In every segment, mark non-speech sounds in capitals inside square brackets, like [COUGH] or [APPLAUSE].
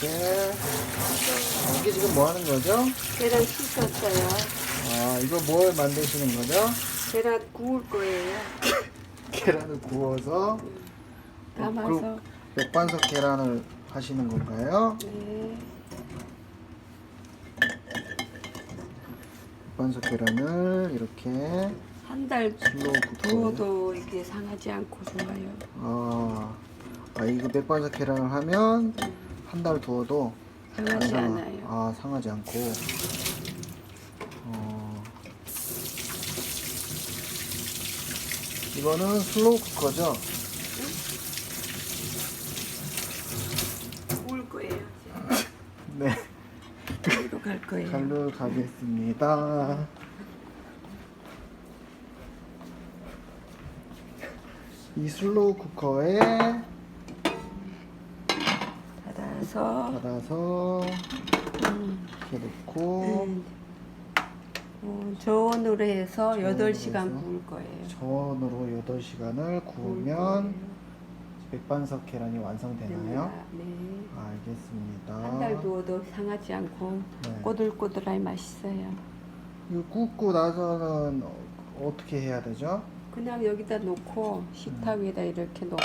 이렇게. 이게 지금 뭐 하는 거죠? 계란 씻었어요. 아, 이거 뭘 만드시는 거죠? 계란 구울 거예요. [COUGHS] 계란을 구워서 담아서. 맥반석 계란을 하시는 건가요? 네. 맥반석 계란을 이렇게 한 달 슬로우 쿠커에 두어도 이게 상하지 않고 좋아요. 아, 아 이거 맥반석 계란을 하면 한 달 두어도 상하지 않아요. 아 상하지 않고. 어, 이거는 슬로우 쿠커죠? 거예요. [LAUGHS] 네. 구우러 갈 거예요. 갈로 가겠습니다. 이 슬로우 쿠커에 닫아서 받아서 음, 이렇게 넣고 음, 어, 저온으로 해서 저온으로 8시간 해서? 구울 거예요. 저온으로 8시간을 구울 구우면 맥반석 계란이 완성되나요? 네. 알겠습니다. 한 달 두어도 상하지 않고 네. 꼬들꼬들하게 맛있어요. 이거 굽고 나서는 어- 어떻게 해야 되죠? 그냥 여기다 놓고 식탁 위에다 이렇게 놓고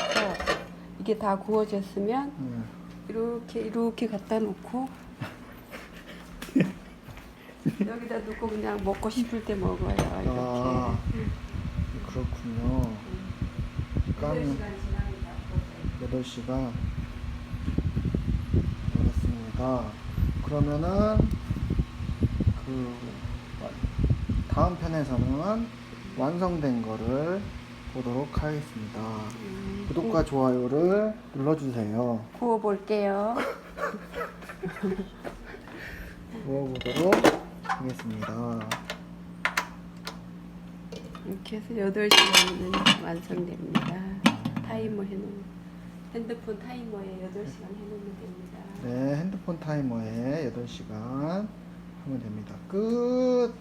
이게 다 구워졌으면 네. 이렇게 이렇게 갖다 놓고 [LAUGHS] 여기다 놓고 그냥 먹고 싶을 때 먹어요. 이렇게. 아, 그렇군요. 깡 8시간 지나면 다 구워져요. 8시간 알겠습니다. 그러면은 그 다음 편에서는 완성된 거를 보도록 하겠습니다. 음, 구독과 좋아요를 눌러주세요. 구워볼게요. [LAUGHS] 구워보도록 하겠습니다. 이렇게 해서 8시간이면 완성됩니다. 타이머 해놓으면 핸드폰 타이머에 8시간 해놓으면 됩니다. 네, 핸드폰 타이머에 8시간 하면 됩니다. 끝!